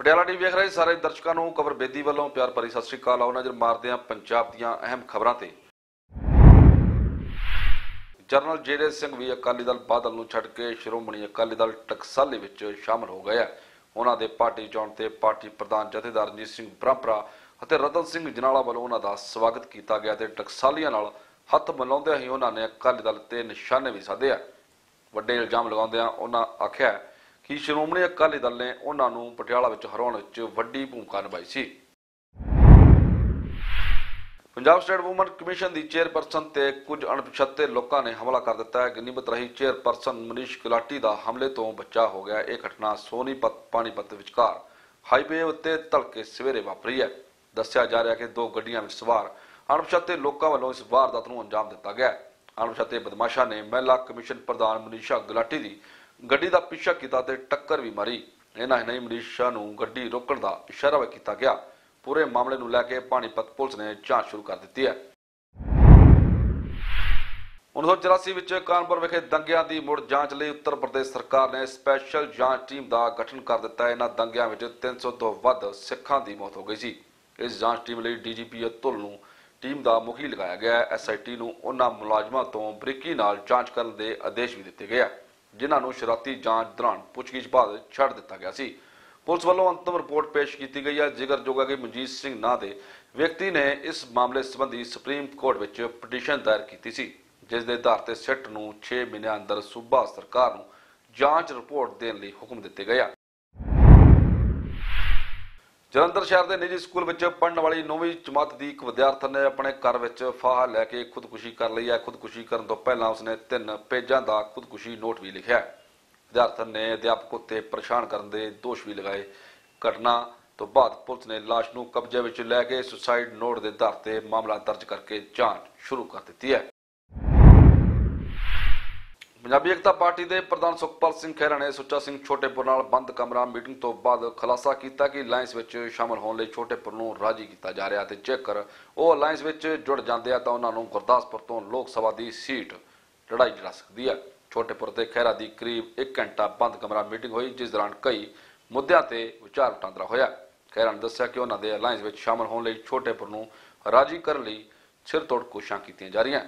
Patiala TV ਵੇਖ ਰਹੇ ਸਾਰੇ ਦਰਸ਼ਕਾਂ ਨੂੰ ਕਵਰ ਬੇਦੀ ਵੱਲੋਂ ਪਿਆਰ ਭਰੀ ਸਤਿ ਸ੍ਰੀ ਅਕਾਲ। ਆਓ ਨਜ਼ਰ ਮਾਰਦੇ ਹਾਂ ਪੰਜਾਬ ਦੀਆਂ ਅਹਿਮ ਖਬਰਾਂ ਤੇ। ਜਨਰਲ ਜੇਰੇ ਸਿੰਘ ਵੀ ਅਕਾਲੀ ਦਲ ਬਾਦਲ ਨੂੰ ਛੱਡ ਕੇ ਸ਼੍ਰੋਮਣੀ ਅਕਾਲੀ ਦਲ ਟਕਸਾਲੀ ਵਿੱਚ ਸ਼ਾਮਲ ਹੋ ਗਏ ਆ। ਉਹਨਾਂ ਦੇ ਪਾਰਟੀ ਚੋਣ ਤੇ ਪਾਰਟੀ ਪ੍ਰਧਾਨ ਜਥੇਦਾਰ ਰਣਜੀਤ ਸਿੰਘ ਬ੍ਰਹਮਪਰਾ ਅਤੇ ਰਤਨ ਸਿੰਘ ਜਨਾਲਾ ਵੱਲੋਂ ਉਹਨਾਂ ਦਾ ਸਵਾਗਤ ਕੀਤਾ ਗਿਆ ਤੇ ਟਕਸਾਲੀਆਂ ਨਾਲ ਹੱਥ ਮਿਲਾਉਂਦਿਆਂ ਹੀ ਉਹਨਾਂ ਨੇ ਅਕਾਲੀ ਦਲ ਤੇ ਨਿਸ਼ਾਨੇ ਵੀ ਸਾਧੇ ਵੱਡੇ ਇਲਜ਼ਾਮ ਲਗਾਉਂਦਿਆਂ ਉਹਨਾਂ ਆਖਿਆ ਕਿ ਸ਼੍ਰੋਮਣੀ ਅਕਾਲੀ ਦਲ ਨੇ ਉਹਨਾਂ ਨੂੰ ਪਟਿਆਲਾ ਵਿੱਚ ਹਰਾਉਣ ਵਿੱਚ ਵੱਡੀ ਭੂਮਿਕਾ ਨਿਭਾਈ ਸੀ। ਪੰਜਾਬ ਸਟੇਟ ਵੂਮਨ ਕਮਿਸ਼ਨ ਦੀ ਚੇਅਰਪਰਸਨ ਤੇ ਕੁਝ ਅਣਪਛਾਤੇ ਲੋਕਾਂ ਨੇ ਹਮਲਾ ਕਰ ਦਿੱਤਾ ਹੈ। ਗਿਨੀਮਤ ਰਹੀ ਚੇਅਰਪਰਸਨ ਮਨੀਸ਼ ਗੁਲਾਟੀ ਦਾ ਹਮਲੇ ਤੋਂ ਬਚਾ ਹੋ ਗਿਆ। ਇਹ ਘਟਨਾ ਸੋਨੀਪਤ, ਪਾਣੀਪਤ ਵਿਚਕਾਰ ਹਾਈਵੇ ਉੱਤੇ ਤੜਕੇ ਸਵੇਰੇ ਵਾਪਰੀ ਹੈ। ਦੱਸਿਆ ਜਾ ਰਿਹਾ ਕਿ ਦੋ ਗੱਡੀਆਂ ਵਿੱਚ ਸਵਾਰ ਅਣਪਛਾਤੇ ਲੋਕਾਂ ਵੱਲੋਂ ਇਸ ਵਾਰਦਾਤ ਨੂੰ ਅੰਜਾਮ ਦਿੱਤਾ ਗਿਆ ਅਣਪਛਾਤੇ ਬਦਮਾਸ਼ਾਂ ਨੇ ਮਹਿਲਾ ਕਮਿਸ਼ਨ ਪ੍ਰਧਾਨ ਮਨੀਸ਼ਾ ਗੁਲਾਟੀ ਦੀ ਗੱਡੀ ਦਾ ਪਿੱਛਾ ਕੀਤਾ ਤੇ ਟੱਕਰ ਵੀ ਮਾਰੀ। ਇਹਨਾਂ ਹੀ ਨਹੀਂ, ਮਨੀਸ਼ਾ ਨੂੰ ਗੱਡੀ ਰੋਕਣ ਦਾ ਇਸ਼ਾਰਾ ਵੀ ਕੀਤਾ ਗਿਆ। ਪੂਰੇ ਮਾਮਲੇ ਨੂੰ ਲੈ ਕੇ ਪਾਣੀਪਤ ਪੁਲਿਸ ਨੇ ਜਾਂਚ ਸ਼ੁਰੂ ਕਰ ਦਿੱਤੀ ਹੈ। 1984 ਵਿੱਚ ਕਾਨਪੁਰ ਵਿਖੇ ਦੰਗਿਆਂ ਦੀ ਮੁੜ ਜਾਂਚ ਲਈ ਉੱਤਰ ਪ੍ਰਦੇਸ਼ ਸਰਕਾਰ ਨੇ ਸਪੈਸ਼ਲ ਜਾਂਚ ਟੀਮ ਦਾ ਗਠਨ ਕਰ ਦਿੱਤਾ। ਇਹਨਾਂ ਦੰਗਿਆਂ ਵਿੱਚ 300 ਤੋਂ ਵੱਧ ਸਿੱਖਾਂ ਦੀ ਮੌਤ ਹੋ ਗਈ ਸੀ। ਇਸ ਜਾਂਚ ਟੀਮ ਲਈ ਡੀਜੀਪੀ ਅਤੁਲ ਨੂੰ ਟੀਮ ਦਾ ਮੁਖੀ ਲਗਾਇਆ ਗਿਆ ਹੈ। ਐਸਆਈਟੀ ਨੂੰ ਉਹਨਾਂ ਮੁਲਾਜ਼ਮਾਂ ਤੋਂ ਬਰੀਕੀ ਨਾਲ ਜਾਂਚ ਕਰਨ ਦੇ ਆਦੇਸ਼ ਵੀ ਦਿੱਤੇ ਗਏ ਜਿਨ੍ਹਾਂ ਨੂੰ ਸ਼ਰਾਤੀ ਜਾਂਚ ਦੌਰਾਨ ਪੁੱਛਗਿੱਛ ਬਾਅਦ ਛੱਡ ਦਿੱਤਾ ਗਿਆ ਸੀ। ਪੁਲਿਸ ਵੱਲੋਂ ਅੰਤਮ ਰਿਪੋਰਟ ਪੇਸ਼ ਕੀਤੀ ਗਈ ਹੈ। ਜ਼ਿਕਰਯੋਗ ਹੈ ਕਿ ਮਨਜੀਤ ਸਿੰਘ ਨਾਂ ਦੇ ਵਿਅਕਤੀ ਨੇ ਇਸ ਮਾਮਲੇ ਸੰਬੰਧੀ ਸੁਪਰੀਮ ਕੋਰਟ ਵਿੱਚ ਪਟੀਸ਼ਨ ਦਾਇਰ ਕੀਤੀ ਸੀ, ਜਿਸ ਦੇ ਆਧਾਰ ਤੇ ਸਿੱਟ ਨੂੰ 6 ਮਹੀਨਿਆਂ ਅੰਦਰ ਸੂਬਾ ਸਰਕਾਰ ਨੂੰ ਜਾਂਚ ਰਿਪੋਰਟ ਦੇਣ ਲਈ ਹੁਕਮ ਦਿੱਤੇ ਗਏ ਆ। ਜਲੰਧਰ ਸ਼ਹਿਰ ਦੇ ਨਿੱਜੀ ਸਕੂਲ ਵਿੱਚ ਪੜ੍ਹਨ ਵਾਲੀ 9ਵੀਂ ਜਮਾਤ ਦੀ ਇੱਕ ਵਿਦਿਆਰਥਣ ਨੇ ਆਪਣੇ ਘਰ ਵਿੱਚ ਫਾਹਾ ਲੈ ਕੇ ਖੁਦਕੁਸ਼ੀ ਕਰ ਲਈ ਹੈ। ਖੁਦਕੁਸ਼ੀ ਕਰਨ ਤੋਂ ਪਹਿਲਾਂ ਉਸਨੇ ਤਿੰਨ ਪੇਜਾਂ ਦਾ ਖੁਦਕੁਸ਼ੀ ਨੋਟ ਵੀ ਲਿਖਿਆ ਹੈ। ਵਿਦਿਆਰਥਣ ਨੇ ਅਧਿਆਪਕ ਉੱਤੇ ਪਰੇਸ਼ਾਨ ਕਰਨ ਦੇ ਦੋਸ਼ ਵੀ ਲਗਾਏ। ਘਟਨਾ ਤੋਂ ਬਾਅਦ ਪੁਲਿਸ ਨੇ ਲਾਸ਼ ਨੂੰ ਕਬਜ਼ੇ ਵਿੱਚ ਲੈ ਕੇ ਸੁਸਾਈਡ ਨੋਟ ਦੇ ਆਧਾਰ ਤੇ ਮਾਮਲਾ ਦਰਜ ਕਰਕੇ ਜਾਂਚ ਸ਼ੁਰੂ ਕਰ ਦਿੱਤੀ ਹੈ। ਪੰਜਾਬੀ ਏਕਤਾ ਪਾਰਟੀ ਦੇ ਪ੍ਰਧਾਨ ਸੁਖਪਾਲ ਸਿੰਘ ਖਹਿਰਾ ਨੇ ਸੁੱਚਾ ਸਿੰਘ ਛੋਟੇਪੁਰ ਨਾਲ ਬੰਦ ਕਮਰਾ ਮੀਟਿੰਗ ਤੋਂ ਬਾਅਦ ਖੁਲਾਸਾ ਕੀਤਾ ਕਿ ਅਲਾਈਅੰਸ ਵਿੱਚ ਸ਼ਾਮਲ ਹੋਣ ਲਈ ਛੋਟੇਪੁਰ ਨੂੰ ਰਾਜੀ ਕੀਤਾ ਜਾ ਰਿਹਾ ਤੇ ਜੇਕਰ ਉਹ ਅਲਾਈਅੰਸ ਵਿੱਚ ਜੁੜ ਜਾਂਦੇ ਆ ਤਾਂ ਉਹਨਾਂ ਨੂੰ ਗੁਰਦਾਸਪੁਰ ਤੋਂ ਲੋਕ ਸਭਾ ਦੀ ਸੀਟ ਲੜਾਈ ਜਾ ਸਕਦੀ ਹੈ ਛੋਟੇਪੁਰ ਤੇ ਖਹਿਰਾ ਦੀ ਕਰੀਬ 1 ਘੰਟਾ ਬੰਦ ਕਮਰਾ ਮੀਟਿੰਗ ਹੋਈ, ਜਿਸ ਦੌਰਾਨ ਕਈ ਮੁੱਦਿਆਂ ਤੇ ਵਿਚਾਰ ਵਟਾਂਦਰਾ ਹੋਇਆ। ਖਹਿਰਾ ਨੇ ਦੱਸਿਆ ਕਿ ਉਹਨਾਂ ਦੇ ਅਲਾਈਅੰਸ ਵਿੱਚ ਸ਼ਾਮਲ ਹੋਣ ਲਈ ਛੋਟੇਪੁਰ ਨੂੰ ਰਾਜੀ ਕਰਨ ਲਈ ਸਿਰ ਤੋੜ ਕੋਸ਼ਿਸ਼ਾਂ ਕੀਤੀਆਂ ਜਾ ਰਹੀਆਂ।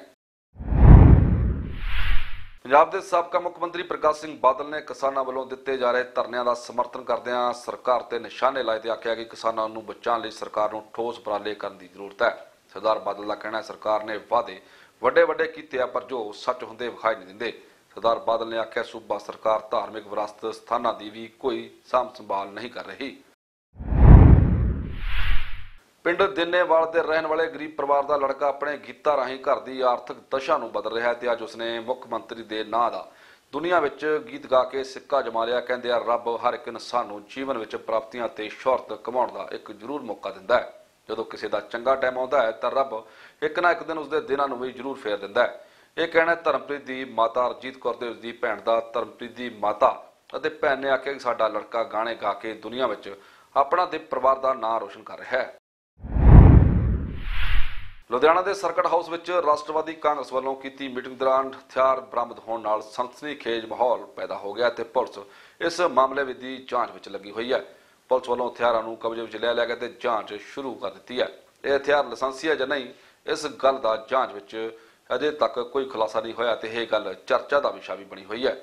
ਪੰਜਾਬ ਦੇ ਸਾਬਕਾ ਮੁੱਖ ਮੰਤਰੀ ਪ੍ਰਕਾਸ਼ ਸਿੰਘ ਬਾਦਲ ਨੇ ਕਿਸਾਨਾਂ ਵੱਲੋਂ ਦਿੱਤੇ ਜਾ ਰਹੇ ਧਰਨਿਆਂ ਦਾ ਸਮਰਥਨ ਕਰਦਿਆਂ ਸਰਕਾਰ ਤੇ ਨਿਸ਼ਾਨੇ ਲਾਏ ਤੇ ਆਖਿਆ ਕਿ ਕਿਸਾਨਾਂ ਨੂੰ ਬਚਾਉਣ ਲਈ ਸਰਕਾਰ ਨੂੰ ਠੋਸ ਉਪਰਾਲੇ ਕਰਨ ਦੀ ਜ਼ਰੂਰਤ ਹੈ। ਸਰਦਾਰ ਬਾਦਲ ਦਾ ਕਹਿਣਾ ਹੈ, ਸਰਕਾਰ ਨੇ ਵਾਅਦੇ ਵੱਡੇ ਵੱਡੇ ਕੀਤੇ ਆ, ਪਰ ਜੋ ਸੱਚ ਹੁੰਦੇ ਵਿਖਾਈ ਨਹੀਂ ਦਿੰਦੇ। ਸਰਦਾਰ ਬਾਦਲ ਨੇ ਆਖਿਆ, ਸੂਬਾ ਸਰਕਾਰ ਧਾਰਮਿਕ ਵਿਰਾਸਤ ਸਥਾਨਾਂ ਦੀ ਵੀ ਕੋਈ ਸਾਂਭ ਸੰਭਾਲ ਨਹੀਂ ਕਰ ਰਹੀ। ਪਿੰਡ ਦਿਨੇਵਾਲ ਦੇ ਰਹਿਣ ਵਾਲੇ ਗਰੀਬ ਪਰਿਵਾਰ ਦਾ ਲੜਕਾ ਆਪਣੇ ਗੀਤਾਂ ਰਾਹੀਂ ਘਰ ਦੀ ਆਰਥਿਕ ਦਸ਼ਾ ਨੂੰ ਬਦਲ ਰਿਹਾ ਹੈ ਤੇ ਅੱਜ ਉਸਨੇ ਮੁੱਖ ਮੰਤਰੀ ਦੇ ਨਾਂ ਦਾ ਦੁਨੀਆ ਵਿੱਚ ਗੀਤ ਗਾ ਕੇ ਸਿੱਕਾ ਜਮਾ ਲਿਆ। ਕਹਿੰਦੇ ਆ, ਰੱਬ ਹਰ ਇੱਕ ਇਨਸਾਨ ਨੂੰ ਜੀਵਨ ਵਿੱਚ ਪ੍ਰਾਪਤੀਆਂ ਤੇ ਸ਼ੌਹਰਤ ਕਮਾਉਣ ਦਾ ਇੱਕ ਜ਼ਰੂਰ ਮੌਕਾ ਦਿੰਦਾ ਹੈ। ਜਦੋਂ ਕਿਸੇ ਦਾ ਚੰਗਾ ਟਾਈਮ ਆਉਂਦਾ ਹੈ ਤਾਂ ਰੱਬ ਇੱਕ ਨਾ ਇੱਕ ਦਿਨ ਉਸਦੇ ਦਿਨਾਂ ਨੂੰ ਵੀ ਜ਼ਰੂਰ ਫੇਰ ਦਿੰਦਾ ਹੈ। ਇਹ ਕਹਿਣਾ ਧਰਮਪ੍ਰੀਤ ਦੀ ਮਾਤਾ ਅਰਜੀਤ ਕੌਰ ਦੇ ਉਸਦੀ ਭੈਣ ਦਾ। ਧਰਮਪ੍ਰੀਤ ਦੀ ਮਾਤਾ ਅਤੇ ਭੈਣ ਨੇ ਆਖਿਆ ਕਿ ਸਾਡਾ ਲੜਕਾ ਗਾਣੇ ਗਾ ਕੇ ਦੁਨੀਆ ਵਿੱਚ ਆਪਣਾ ਤੇ ਪਰਿਵਾਰ ਦਾ ਨਾਂ ਰੋਸ਼ਨ ਕਰ ਰਿਹਾ ਹੈ। ਲੁਧਿਆਣਾ ਦੇ ਸਰਕਟ ਹਾਊਸ ਵਿੱਚ ਰਾਸ਼ਟਰਵਾਦੀ ਕਾਂਗਰਸ ਵੱਲੋਂ ਕੀਤੀ ਮੀਟਿੰਗ ਦੌਰਾਨ ਹਥਿਆਰ ਬਰਾਮਦ ਹੋਣ ਨਾਲ ਸਨਸਨੀਖੇਜ ਮਾਹੌਲ ਪੈਦਾ ਹੋ ਗਿਆ ਤੇ ਪੁਲਿਸ ਇਸ ਮਾਮਲੇ ਵਿੱਚ ਦੀ ਜਾਂਚ ਵਿੱਚ ਲੱਗੀ ਹੋਈ ਹੈ। ਪੁਲਿਸ ਵੱਲੋਂ ਹਥਿਆਰਾਂ ਨੂੰ ਕਬਜ਼ੇ ਵਿੱਚ ਲੈ ਲਿਆ ਗਿਆ ਤੇ ਜਾਂਚ ਸ਼ੁਰੂ ਕਰ ਦਿੱਤੀ ਹੈ। ਇਹ ਹਥਿਆਰ ਲਾਇਸੈਂਸੀ ਹੈ ਜਾਂ ਨਹੀਂ, ਇਸ ਗੱਲ ਦਾ ਜਾਂਚ ਵਿੱਚ ਅਜੇ ਤੱਕ ਕੋਈ ਖੁਲਾਸਾ ਨਹੀਂ ਹੋਇਆ ਤੇ ਇਹ ਗੱਲ ਚਰਚਾ ਦਾ ਵਿਸ਼ਾ ਵੀ ਬਣੀ ਹੋਈ ਹੈ।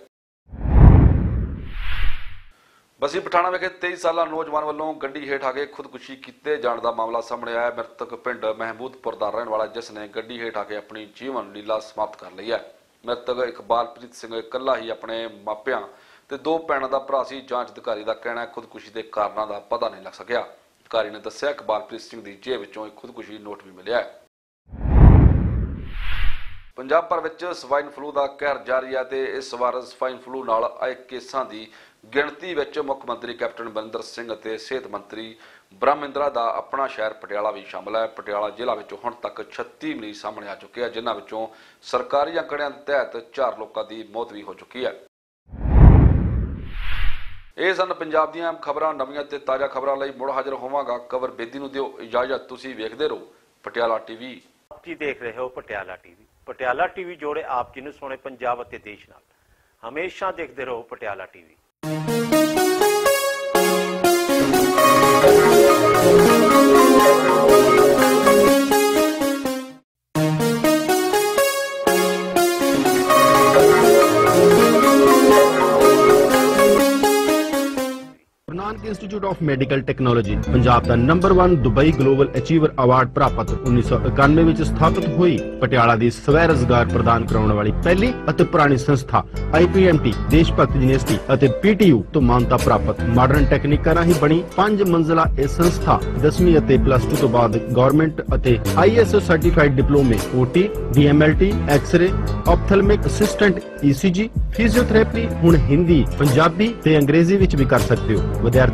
ਬਸੀ ਪਠਾਣਾ ਵਿਖੇ 23 ਸਾਲਾ ਨੌਜਵਾਨ ਵੱਲੋਂ ਗੱਡੀ ਹੇਠ ਆ ਕੇ ਖੁਦਕੁਸ਼ੀ ਕੀਤੇ ਜਾਣ ਦਾ ਮਾਮਲਾ ਸਾਹਮਣੇ ਆਇਆ। ਮ੍ਰਿਤਕ ਪਿੰਡ ਮਹਿਮੂਦਪੁਰ ਦਾ ਰਹਿਣ ਵਾਲਾ, ਜਿਸ ਨੇ ਗੱਡੀ ਹੇਠ ਆ ਕੇ ਆਪਣੀ ਜੀਵਨ ਲੀਲਾ ਸਮਾਪਤ ਕਰ ਲਈ ਹੈ। ਮ੍ਰਿਤਕ ਇਕਬਾਲਪ੍ਰੀਤ ਸਿੰਘ ਇਕੱਲਾ ਹੀ ਆਪਣੇ ਮਾਪਿਆਂ ਤੇ ਦੋ ਭੈਣਾਂ ਦਾ ਭਰਾ ਸੀ। ਜਾਂਚ ਅਧਿਕਾਰੀ ਦਾ ਕਹਿਣਾ ਹੈ, ਖੁਦਕੁਸ਼ੀ ਦੇ ਕਾਰਨਾਂ ਦਾ ਪਤਾ ਨਹੀਂ ਲੱਗ ਸਕਿਆ। ਅਧਿਕਾਰੀ ਨੇ ਦੱਸਿਆ, ਇਕਬਾਲਪ੍ਰੀਤ ਸਿੰਘ ਦੀ ਜੇਬ ਵਿੱਚੋਂ ਇੱਕ ਖੁਦਕੁਸ਼ੀ ਨੋਟ ਵੀ ਮਿਲਿਆ ਹੈ। ਪੰਜਾਬ ਭਰ ਵਿੱਚ ਸਵਾਈਨ ਫਲੂ ਦਾ ਕਹਿਰ ਜਾਰੀ ਹੈ ਤੇ ਇਸ ਵਾਰ ਸਵਾਈਨ ਫਲੂ ਨਾਲ ਆਏ ਕੇਸਾਂ ਦੀ ਗਿਣਤੀ ਵਿੱਚ ਮੁੱਖ ਮੰਤਰੀ ਕੈਪਟਨ ਬਰਿੰਦਰ ਸਿੰਘ ਅਤੇ ਸਿਹਤ ਮੰਤਰੀ ਬ੍ਰਹਮਿੰਦਰਾ ਦਾ ਆਪਣਾ ਸ਼ਹਿਰ ਪਟਿਆਲਾ ਵੀ ਸ਼ਾਮਲ ਹੈ। ਪਟਿਆਲਾ ਜ਼ਿਲ੍ਹਾ ਵਿੱਚ ਹੁਣ ਤੱਕ 36 ਮਰੀਜ਼ ਸਾਹਮਣੇ ਆ ਚੁੱਕੇ ਆ, ਜਿਨ੍ਹਾਂ ਵਿੱਚੋਂ ਸਰਕਾਰੀ ਅੰਕੜਿਆਂ ਦੇ ਤਹਿਤ 4 ਲੋਕਾਂ ਦੀ ਮੌਤ ਵੀ ਹੋ ਚੁੱਕੀ ਹੈ। ਇਹ ਸਨ ਪੰਜਾਬ ਦੀਆਂ ਖਬਰਾਂ। ਨਵੀਆਂ ਤੇ ਤਾਜ਼ਾ ਖਬਰਾਂ ਲਈ ਮੁੜ ਹਾਜ਼ਰ ਹੋਵਾਂਗਾ। ਕਵਰ ਬੇਦੀ ਨੂੰ ਦਿਓ ਇਜਾਜ਼ਤ। ਤੁਸੀਂ ਵੇਖਦੇ ਰਹੋ ਪਟਿਆਲਾ ਟੀਵੀ ਆਪ ਜੀ ਦੇਖ ਰਹੇ ਹੋ ਪਟਿਆਲਾ ਟੀਵੀ ਪਟਿਆਲਾ ਟੀਵੀ ਜੋੜੇ ਆਪ ਜੀ ਨੂੰ ਸੋਹਣੇ ਪੰਜਾਬ ਅਤੇ ਦੇਸ਼ ਨਾਲ। ਹਮੇਸ਼ਾ ਦੇਖਦੇ ਰਹੋ Patiala TV institute of medical technology Punjab the number 1 Dubai global achiever award ਪ੍ਰਾਪਤ 1991 ਵਿੱਚ ਸਥਾਪਿਤ ਹੋਈ। ਪਟਿਆਲਾ ਦੀ ਸਵੈ ਰੋਜ਼ਗਾਰ ਪ੍ਰਦਾਨ ਕਰਾਉਣ ਵਾਲੀ ਪਹਿਲੀ ਅਤੇ ਪੁਰਾਣੀ ਸੰਸਥਾ IPMT ਦੇਸ਼ ਭਗਤ ਯੂਨੀਵਰਸਿਟੀ ਅਤੇ PTU ਤੋਂ ਮਾਨਤਾ ਪ੍ਰਾਪਤ ਮਾਡਰਨ ਟੈਕਨੀਕਾਂ ਰਾਹੀਂ ਬਣੀ। ਪੰਜ ਮੰਜ਼ਲਾ ਇਹ ਸੰਸਥਾ 10ਵੀਂ ਅਤੇ ਪਲੱਸ 2 ਤੋਂ ਬਾਅਦ ਗਵਰਨਮੈਂਟ ਅਤੇ ISO ਸਰਟੀਫਾਈਡ ਡਿਪਲੋਮੇ OT DMLT X-ray ophthalmic assistant ECG physiotherapy ਹੁਣ ਹਿੰਦੀ, ਪੰਜਾਬੀ ਤੇ ਅੰਗਰੇਜ਼ੀ ਵਿੱਚ ਵੀ ਕਰ ਸਕਦੇ ਹੋ।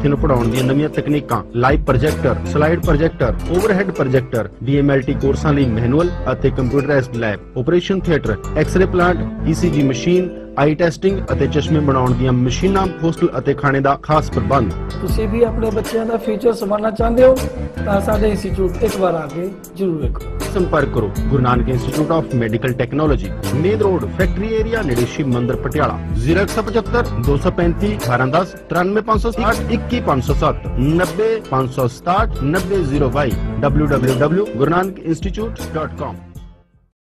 ਵਿਦਿਆਰਥੀਆਂ ਨੂੰ ਪੜਾਉਣ ਦੀਆਂ ਨਵੀਆਂ ਤਕਨੀਕਾਂ live projector slide projector overhead projector DMLT ਕੋਰਸਾਂ ਲਈ ਮੈਨੂਅਲ ਅਤੇ computerised lab operation theatre X-ray plant ECG machine eye testing ਅਤੇ ਚਸ਼ਮੇ ਬਣਾਉਣ ਦੀਆਂ ਮਸ਼ੀਨਾਂ ਹੋਸਟਲ ਅਤੇ ਖਾਣੇ ਦਾ ਖਾਸ ਪ੍ਰਬੰਧ। ਤੁਸੀਂ ਵੀ ਆਪਣੇ ਬੱਚਿਆਂ ਦਾ ਫਿਊਚਰ ਸੰਭਾਲਣਾ ਚਾਹੁੰਦੇ ਹੋ ਤਾਂ ਸਾਡੇ ਇੰਸਟੀਚਿਊਟ ਇੱਕ ਵਾਰ ਆ ਕੇ ਜ਼ਰੂਰ ਵੇਖੋ। ਸੰਪਰਕ ਕਰੋ। Guru Nanak institute of medical technology main road factory area ਨੇੜੇ ਸ਼ਿਵ ਮੰਦਿਰ, ਪਟਿਆਲਾ। 0175 235 1810 93560 21507 90567 90022 www.gurunaninstitute.com